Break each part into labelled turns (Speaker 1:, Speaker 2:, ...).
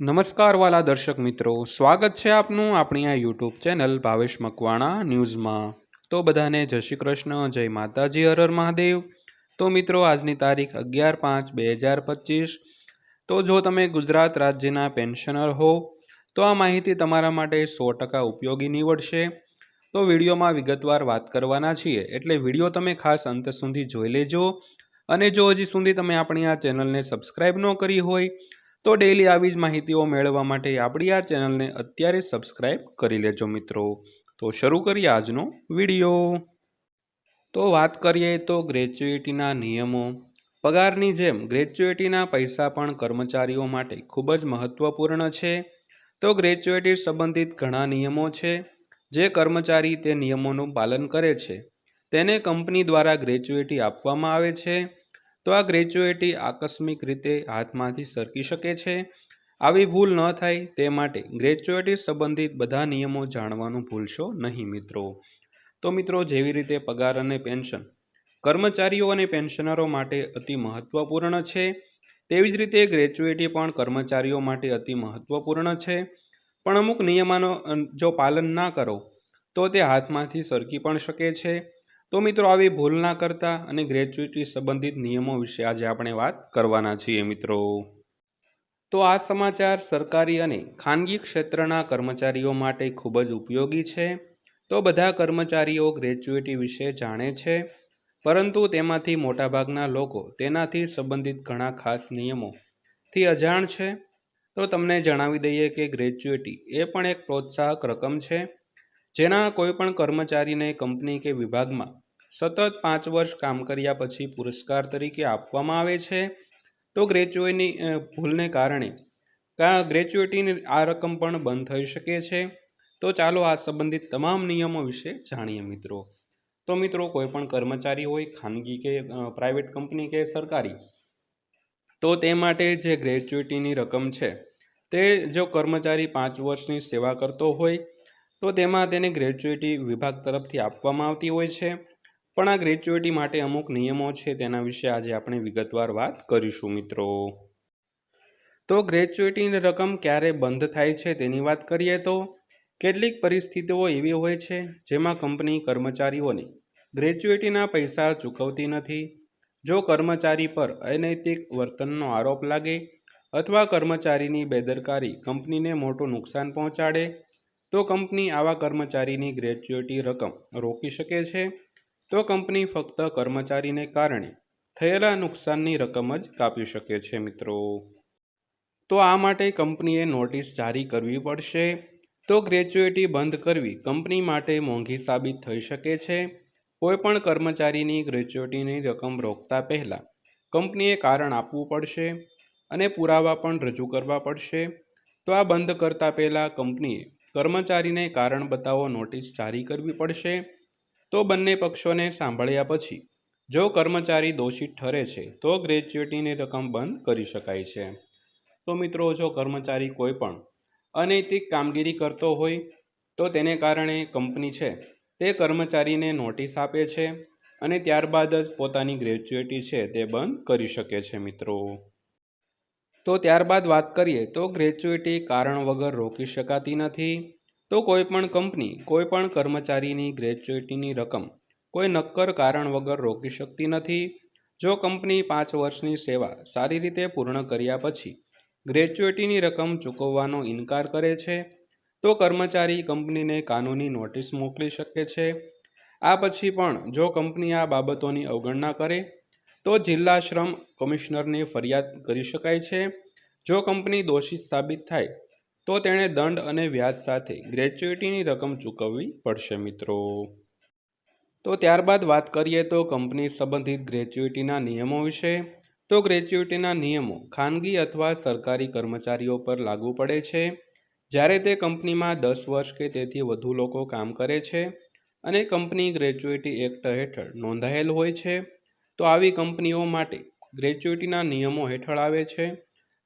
Speaker 1: નમસ્કાર વાલા દર્શક મિત્રો, સ્વાગત છે આપનું આપણી આ યુટ્યુબ ચેનલ ભાવેશ મકવાણા ન્યૂઝમાં. તો બધાને જય શ્રી કૃષ્ણ, જય માતાજી હરર મહાદેવ. તો મિત્રો, આજની તારીખ અગિયાર પાંચ બે હજાર પચીસ. તો જો તમે ગુજરાત રાજ્યના પેન્શનર હો, તો આ માહિતી તમારા માટે સો ટકા ઉપયોગી નીવડશે. તો વિડીયોમાં વિગતવાર વાત કરવાના છીએ, એટલે વીડિયો તમે ખાસ અંત સુધી જોઈ લેજો. અને જો હજી સુધી તમે આપણી આ ચેનલને સબસ્ક્રાઈબ ન કરી હોય તો ડેઈલી આવી જ માહિતીઓ મેળવવા માટે આપણી આ ચેનલને અત્યારે સબસ્ક્રાઈબ કરી લેજો મિત્રો. તો શરૂ કરીએ આજનો વીડિયો. તો વાત કરીએ તો ગ્રેજ્યુએટીના નિયમો. પગારની જેમ ગ્રેજ્યુએટીના પૈસા પણ કર્મચારીઓ માટે ખૂબ જ મહત્ત્વપૂર્ણ છે. તો ગ્રેજ્યુએટી સંબંધિત ઘણા નિયમો છે, જે કર્મચારી તે નિયમોનું પાલન કરે છે. તેને કંપની દ્વારા ગ્રેજ્યુએટી આપવામાં આવે છે. તો આ ગ્રેચ્યુએટી આકસ્મિક રીતે હાથમાંથી સરકી શકે છે. આવી ભૂલ ન થાય તે માટે ગ્રેચ્યુએટી સંબંધિત બધા નિયમો જાણવાનું ભૂલશો નહીં મિત્રો. તો મિત્રો જેવી રીતે પગાર અને પેન્શન કર્મચારીઓ અને પેન્શનરો માટે અતિ મહત્ત્વપૂર્ણ છે. તેવી જ રીતે ગ્રેચ્યુએટી પણ કર્મચારીઓ માટે અતિ મહત્ત્વપૂર્ણ છે. પણ અમુક નિયમોનો જો પાલન ના કરો, તો તે હાથમાંથી સરકી પણ શકે છે. તો મિત્રો, આવી ભૂલ ના કરતા અને ગ્રેચ્યુટી સંબંધિત નિયમો વિશે આજે આપણે વાત કરવાના છીએ મિત્રો. તો આ સમાચાર સરકારી અને ખાનગી ક્ષેત્રના કર્મચારીઓ માટે ખૂબ જ ઉપયોગી છે. તો બધા કર્મચારીઓ ગ્રેચ્યુટી વિશે જાણે છે, પરંતુ તેમાંથી મોટાભાગના લોકો તેનાથી સંબંધિત ઘણા ખાસ નિયમોથી અજાણ છે. તો તમને જણાવી દઈએ કે ગ્રેચ્યુટી એ પણ એક પ્રોત્સાહક રકમ છે. જેના કોઈપણ કર્મચારીને કંપની કે વિભાગમાં સતત પાંચ વર્ષ કામ કર્યા પછી પુરસ્કાર તરીકે આપવામાં આવે છે, તો ગ્રેજ્યુએટની ભૂલને કારણે ગ્રેચ્યુએટીની આ રકમ પણ બંધ થઈ શકે છે. તો ચાલો આ સંબંધિત તમામ નિયમો વિશે જાણીએ મિત્રો. તો મિત્રો કોઈ પણ કર્મચારી હોય, ખાનગી કે પ્રાઇવેટ કંપની કે સરકારી, તો તે માટે જે ગ્રેચ્યુએટીની રકમ છે, તે જો કર્મચારી પાંચ વર્ષની સેવા કરતો હોય તો તેમાં તેને ગ્રેજ્યુએટી વિભાગ તરફથી આપવામાં આવતી હોય છે. પણ આ ગ્રેજ્યુએટી માટે અમુક નિયમો છે તેના વિશે આજે આપણે વિગતવાર વાત કરીશું, મિત્રો. તો ગ્રેજ્યુએટીની રકમ ક્યારે બંધ થાય છે તેની વાત કરીએ તો કેટલીક પરિસ્થિતિઓ એવી હોય છે જેમાં કંપની કર્મચારીઓને ગ્રેજ્યુએટીના પૈસા ચૂકવતી નથી. જો કર્મચારી પર અનૈતિક વર્તનનો આરોપ લાગે અથવા કર્મચારીની બેદરકારી કંપનીને મોટું નુકસાન પહોંચાડે તો કંપની આવા કર્મચારીની ગ્રેચ્યુટી રકમ રોકી શકે છે? તો કંપની ફક્ત કર્મચારીને કારણે થયેલા નુકસાનની રકમ જ કાપી શકે છે, મિત્રો. તો આ માટે કંપનીએ નોટિસ જારી કરવી પડશે. તો ગ્રેચ્યુએટી બંધ કરવી કંપની માટે મોંઘી સાબિત થઈ શકે છે? કોઈપણ કર્મચારીની ગ્રેચ્યુટીની રકમ રોકતા પહેલાં કંપનીએ કારણ આપવું પડશે અને પુરાવા પણ રજૂ કરવા પડશે. તો આ બંધ કરતા પહેલાં કંપનીએ કર્મચારીને કારણ બતાવો નોટિસ જારી કરવી પડશે, તો બંને પક્ષોને સાંભળ્યા પછી, જો કર્મચારી દોષિત ઠરે છે, તો ગ્રેચ્યુટીની રકમ બંધ કરી શકાય છે. તો મિત્રો, જો કર્મચારી કોઈ પણ અનૈતિક કામગીરી કરતો હોય, તો તેને કારણે કંપની છે, તે કર્મચારીને નોટિસ આપે છે અને ત્યારબાદ જ પોતાની ગ્રેજ્યુએટી છે, તે બંધ કરી શકે છે, મિત્રો. તો ત્યારબાદ વાત કરીએ તો ગ્રેચ્યુએટી કારણ વગર રોકી શકાતી નથી. તો કોઈપણ કંપની કોઈપણ કર્મચારીની ગ્રેચ્યુઇટીની રકમ કોઈ નક્કર કારણ વગર રોકી શકતી નથી. જો કંપની પાંચ વર્ષની સેવા સારી રીતે પૂર્ણ કર્યા પછી ગ્રેચ્યુઇટીની રકમ ચૂકવવાનો ઇનકાર કરે છે, તો કર્મચારી કંપનીને કાનૂની નોટિસ મોકલી શકે છે. આ પછી પણ જો કંપની આ બાબતોની અવગણના કરે તો જિલ્લા શ્રમ કમિશનરને ફરિયાદ કરી શકાય છે. જો કંપની દોષિત સાબિત થાય, તો તેણે દંડ અને વ્યાજ સાથે ગ્રેચ્યુઇટીની રકમ ચૂકવવી પડશે મિત્રો. તો ત્યારબાદ વાત કરીએ તો કંપની સંબંધિત ગ્રેચ્યુઇટીના નિયમો વિશે. તો ગ્રેચ્યુઇટીના નિયમો ખાનગી અથવા સરકારી કર્મચારીઓ પર લાગુ પડે છે. જ્યારે તે કંપનીમાં દસ વર્ષ કે તેથી વધુ લોકો કામ કરે છે અને કંપની ગ્રેચ્યુઇટી એક્ટ હેઠળ નોંધાયેલ હોય છે. તો આવી કંપનીઓ માટે ગ્રેચ્યુટીના નિયમો હેઠળ આવે છે.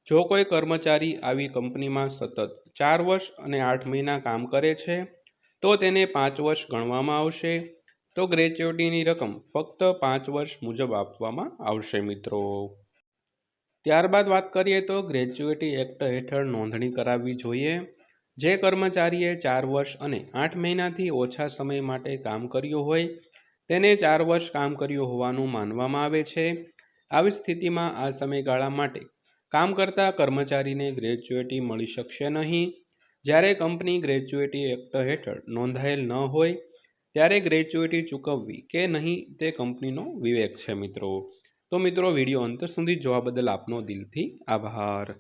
Speaker 1: જો કોઈ કર્મચારી આવી કંપનીમાં સતત ચાર વર્ષ અને આઠ મહિના કામ કરે છે, તો તેને પાંચ વર્ષ ગણવામાં આવશે. તો ગ્રેચ્યુટીની રકમ ફક્ત પાંચ વર્ષ મુજબ આપવામાં આવશે મિત્રો. ત્યારબાદ વાત કરીએ તો ગ્રેજ્યુએટી એક્ટ હેઠળ નોંધણી કરાવવી જોઈએ. જે કર્મચારીએ ચાર વર્ષ અને આઠ મહિનાથી ઓછા સમય માટે કામ કર્યું હોય તેને ચાર વર્ષ કામ કર્યું હોવાનું માનવામાં આવે છે. આવી સ્થિતિમાં આ સમયગાળા માટે કામ કરતા કર્મચારીને ગ્રેજ્યુએટી મળી શકશે નહીં. જ્યારે કંપની ગ્રેજ્યુએટી એક્ટ હેઠળ નોંધાયેલ ન હોય, ત્યારે ગ્રેજ્યુએટી ચૂકવવી કે નહીં તે કંપનીનો વિવેક છે મિત્રો. તો મિત્રો, વીડિયો અંત સુધી જોવા બદલ આપનો દિલથી આભાર.